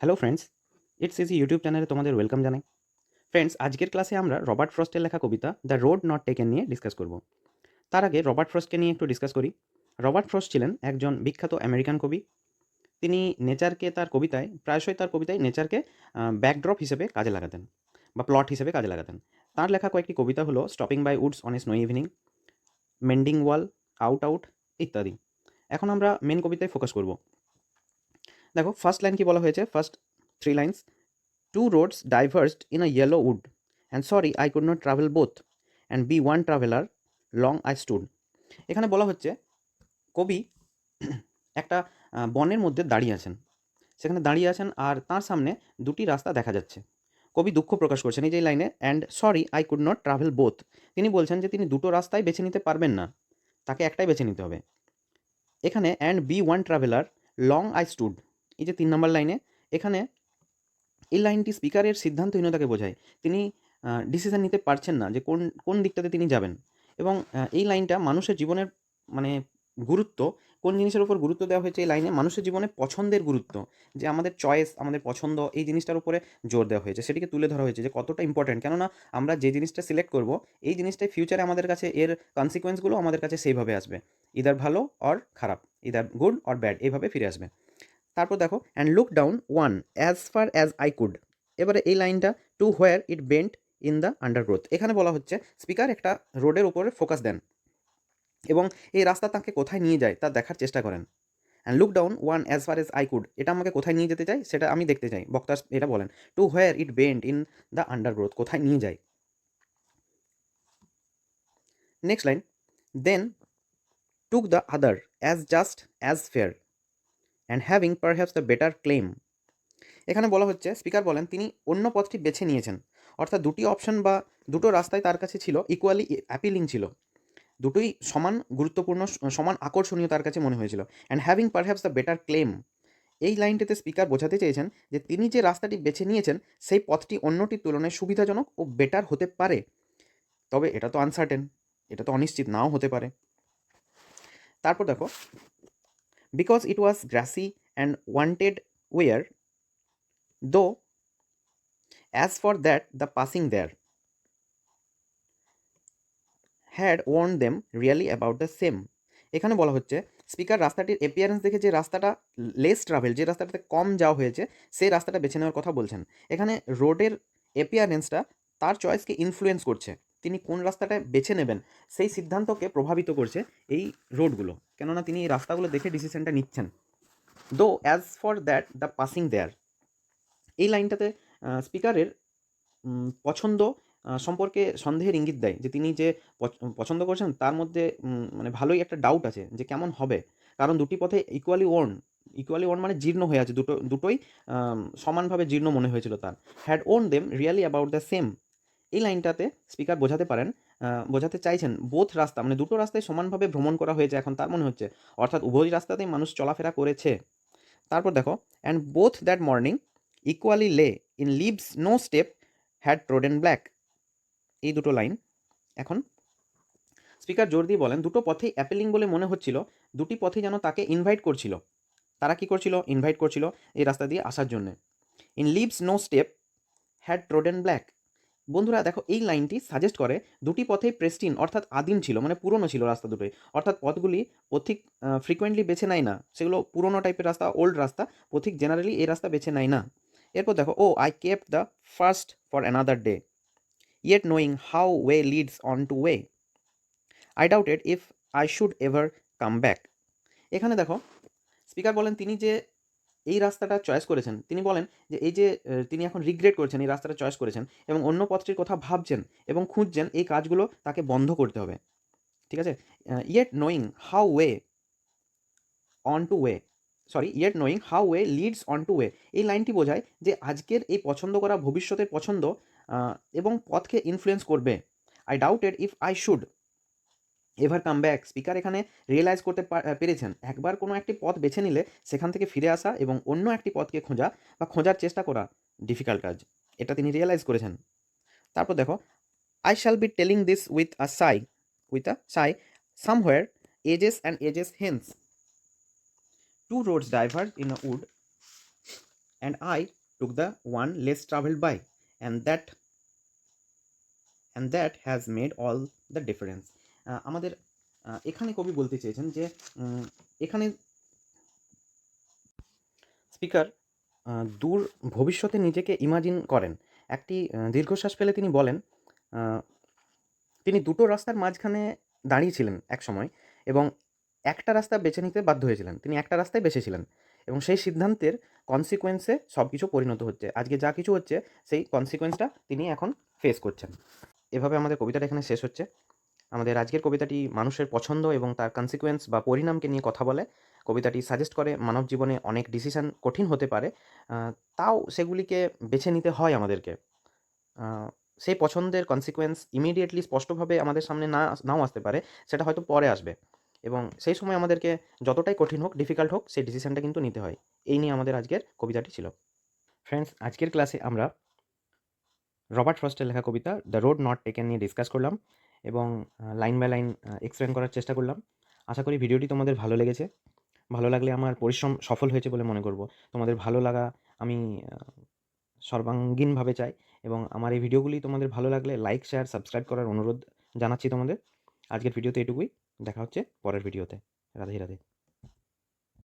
Hello friends it's easy YouTube চ্যানেলে তোমাদের welcome জানাই। ফ্রেন্ডস আজকের ক্লাসে আমরা রবার্ট ফ্রস্টের লেখা কবিতা দ্য রোড নট টেকেন নিয়ে ডিসকাস করব। তার আগে রবার্ট ফ্রস্টকে নিয়ে একটু ডিসকাস করি। রবার্ট ফ্রস্ট ছিলেন একজন বিখ্যাত আমেরিকান কবি। তিনি নেচারকে তার কবিতায়, প্রায়শই তার কবিতায় নেচারকে ব্যাকড্রপ হিসেবে কাজে লাগাতেন বা প্লট হিসেবে কাজে লাগাতেন। তার লেখা কয়েকটি কবিতা হলো stopping by woods on a snow evening mending wall out out ইত্যাদি। এখন আমরা মেন কবিতায় ফোকাস করব। দেখো ফার্স্ট লাইন কি বলা হয়েছে? First three lines two roads diverged in a yellow wood and sorry I could not travel both and be one traveller long I stood এখানে বলা হচ্ছে, কবি একটা বনের মধ্যে দাঁড়িয়ে আছেন। সেখানে দাঁড়িয়ে আছেন আর তার সামনে দুটি রাস্তা দেখা যাচ্ছে। কবি দুঃখ প্রকাশ করছেন এই যে লাইনে। And sorry I could not travel both তিনি বলছেন যে তিনি দুটো রাস্তায় বেছে নিতে পারবেন না। তাকে একটাই বেছে নিতে হবে। এখানে and be one traveller long I stood এই যে তিন নম্বর লাইনে, এখানে এই লাইনটি স্পিকারের সিদ্ধান্তহীনতাকে বোঝায়। তিনি ডিসিশন নিতে পারছেন না যে কোন কোন দিকটাতে তিনি যাবেন। এবং এই লাইনটা মানুষের জীবনের মানে গুরুত্ব, কোন জিনিসের উপর গুরুত্ব দেওয়া হয়েছে এই লাইনে মানুষের জীবনে পছন্দের গুরুত্ব। যে আমাদের চয়েস আমাদের পছন্দ, এই জিনিসটার উপরে জোর দেওয়া হয়েছে। সেটিকে তুলে ধরা হয়েছে যে কতটা ইম্পর্ট্যান্ট কেননা আমরা যে জিনিসটা সিলেক্ট করব, এই জিনিসটাই ফিউচারে আমাদের কাছে এর কনসিকোয়েন্সগুলো আমাদের কাছে সেইভাবে আসবে। ইদার ভালো অর খারাপ ইদার গুড অর ব্যাড এইভাবে ফিরে আসবে। তারপর দেখো and look down one as far as I could এবারে এই লাইনটা to where it bent in the undergrowth এখানে বলা হচ্ছে স্পিকার একটা রোডের উপরে ফোকাস দেন। এবং এই রাস্তা তাকে কোথায় নিয়ে যায়, তা দেখার চেষ্টা করেন। And look down one as far as I could এটা আমাকে কোথায় নিয়ে যেতে চাই সেটা আমি দেখতে চাই। বক্তা এটা বলেন to where it bent in the undergrowth কোথায় নিয়ে যায়। Next line then took the other as just as fair and having perhaps the better claim এখানে বলা হচ্ছে স্পিকার বলেন, তিনি অন্য পথটি বেছে নিয়েছেন। অর্থাৎ দুটি অপশন বা দুটো রাস্তায় তার কাছে ছিল ইকুয়ালি অ্যাপিলিং ছিল। দুটোই সমান গুরুত্বপূর্ণ, সমান আকর্ষণীয় তার কাছে মনে হয়েছিল। And having perhaps the better claim এই লাইনটিতে স্পিকার বোঝাতে চেয়েছেন যে, তিনি যে রাস্তাটি বেছে নিয়েছেন, সেই পথটি অন্যটির তুলনায় সুবিধাজনক ও বেটার হতে পারে। তবে এটা তো আনসার্টেন এটা তো অনিশ্চিত, নাও হতে পারে। তারপর দেখো because it was grassy and wanted wear though as for that the passing there had worn them really about the same এখানে বলা হচ্ছে স্পিকার রাস্তাটির এপিয়ারেন্স দেখে যে রাস্তাটা লেস ট্রাভেল যে রাস্তাটাতে কম যাওয়া হয়েছে, সেই রাস্তাটা বেছে নেওয়ার কথা বলছেন। এখানে রোডের এপিয়ারেন্সটা তার চয়েসকে ইনফ্লুয়েন্স করছে। তিনি কোন রাস্তাটা বেছে নেবেন সেই সিদ্ধান্তকে প্রভাবিত করছে এই রোডগুলো। কেননা তিনি এই রাস্তাগুলো দেখে ডিসিশনটা নিচ্ছেন। Though as for that the passing there এই লাইনটাতে স্পিকারের পছন্দ সম্পর্কে সন্দেহের ইঙ্গিত দেয় যে তিনি যে পছ- পছন্দ করছেন তার মধ্যে মানে ভালোই একটা ডাউট আছে যে কেমন হবে। কারণ দুটি পথে ইকুয়ালি ওর্ন ইকুয়ালি ওর্ন মানে জীর্ণ হয়ে আছে। দুটো, দুটোই সমানভাবে জীর্ণ মনে হয়েছিল তার। Had worn them really about the same এই লাইনটাতে স্পিকার বোঝাতে পারেন বোঝাতে চাইছেন বোথ রাস্তা মানে দুটো রাস্তায় সমানভাবে ভ্রমণ করা হয়েছে এখন তার মনে হচ্ছে। অর্থাৎ উভয় রাস্তাতেই মানুষ চলাফেরা করেছে। তারপর দেখো and both that morning equally lay in leaves no step had trodden black এই দুটো লাইন এখন স্পিকার জোর দিয়ে বলেন, দুটো পথেই অ্যাপেলিং বলে মনে হচ্ছিল, দুটি পথে যেন তাকে ইনভাইট করছিল। তারা কি করছিল? ইনভাইট করছিল এই রাস্তা দিয়ে আসার জন্য। In leaves no step had trodden black বন্ধুরা দেখো, এই লাইনটি সাজেস্ট করে দুটি পথেই প্রেস্টিন অর্থাৎ আদিম ছিল মানে পুরনো ছিল রাস্তা দুটোই। অর্থাৎ পথগুলি পথিক ফ্রিকোয়েন্টলি বেছে নেয় না। সেগুলো পুরনো টাইপের রাস্তা ওল্ড রাস্তা পথিক জেনারেলি এই রাস্তা বেছে নেয় না। এরপর দেখো ও I kept the first for another day yet knowing how way leads on to way I doubted if I should ever come back এখানে দেখো স্পিকার বলেন তিনি যে এই রাস্তাটা চয়েস করেছেন। তিনি বলেন যে, এই যে তিনি এখন রিগ্রেট করছেন, এই রাস্তাটা চয়েস করেছেন এবং অন্য পথটির কথা ভাবছেন এবং খুঁজছেন এই কাজগুলো তাকে বন্ধ করতে হবে। ঠিক আছে? Yet knowing how way on to way sorry yet knowing how way leads on to way এই লাইনটি বোঝায় যে, আজকের এই পছন্দ করা ভবিষ্যতের পছন্দ এবং পথকে ইনফ্লুয়েন্স করবে। I doubted if I should ever come back speaker এখানে রিয়েলাইজ করতে পেরেছেন। একবার কোনো একটি পথ বেছে নিলে সেখান থেকে ফিরে আসা এবং অন্য একটি পথকে খোঁজা বা খোঁজার চেষ্টা করা ডিফিকাল্ট কাজ। এটা তিনি রিয়েলাইজ করেছেন। তারপর দেখো I shall be telling this with a sigh with a sigh somewhere ages and ages hence two roads diverge in a wood and I took the one less travelled by and that and that has made all the difference আমাদের এখানে কবি বলতে চেয়েছেন যে এখানে speaker দূর ভবিষ্যতে নিজেকে ইমাজিন করেন। একটি দীর্ঘশ্বাস ফেলে তিনি বলেন তিনি দুটো রাস্তার মাঝখানে দাঁড়িয়েছিলেন এক সময় এবং একটা রাস্তা বেছে নিতে বাধ্য হয়েছিলেন। তিনি একটা রাস্তায় বেছেছিলেন এবং সেই সিদ্ধান্তের কনসিকোয়েন্সে সব কিছু পরিণত হচ্ছে। আজকে যা কিছু হচ্ছে, সেই কনসিকোয়েন্সটা তিনি এখন ফেস করছেন। এভাবে আমাদের কবিতাটা এখানে শেষ হচ্ছে। আমাদের আজকের কবিতাটি মানুষের পছন্দ এবং তার কনসিকুয়েন্স বা পরিণামকে নিয়ে কথা বলে। কবিতাটি সাজেস্ট করে মানব জীবনে অনেক ডিসিশন কঠিন হতে পারে তাও সেগুলিকে বেছে নিতে হয় আমাদেরকে। সেই পছন্দের কনসিকুয়েন্স ইমিডিয়েটলি স্পষ্টভাবে আমাদের সামনে না, নাও আসতে পারে, সেটা হয়তো পরে আসবে। এবং সেই সময় আমাদেরকে যতটাই কঠিন হোক ডিফিকাল্ট হোক, সেই ডিসিশানটা কিন্তু নিতে হয়। এই নিয়ে আমাদের আজকের কবিতাটি ছিল। ফ্রেন্ডস আজকের ক্লাসে আমরা রবার্ট ফ্রস্টের লেখা কবিতা দ্য রোড নট টেকেন নিয়ে ডিসকাস করলাম। এবং লাইন বাই লাইন এক্সপ্লেন করার চেষ্টা করলাম। আশা করি ভিডিওটি তোমাদের ভালো লেগেছে। ভালো লাগলে আমার পরিশ্রম সফল হয়েছে বলে মনে করব। তোমাদের ভালো লাগা আমি সর্বাঙ্গীনভাবে চাই এবং আমার এই ভিডিওগুলি তোমাদের ভালো লাগলে লাইক শেয়ার সাবস্ক্রাইব করার অনুরোধ জানাচ্ছি তোমাদের। আজকের ভিডিওতে এটুকুই। দেখা হচ্ছে পরের ভিডিওতে রাধে রাধে।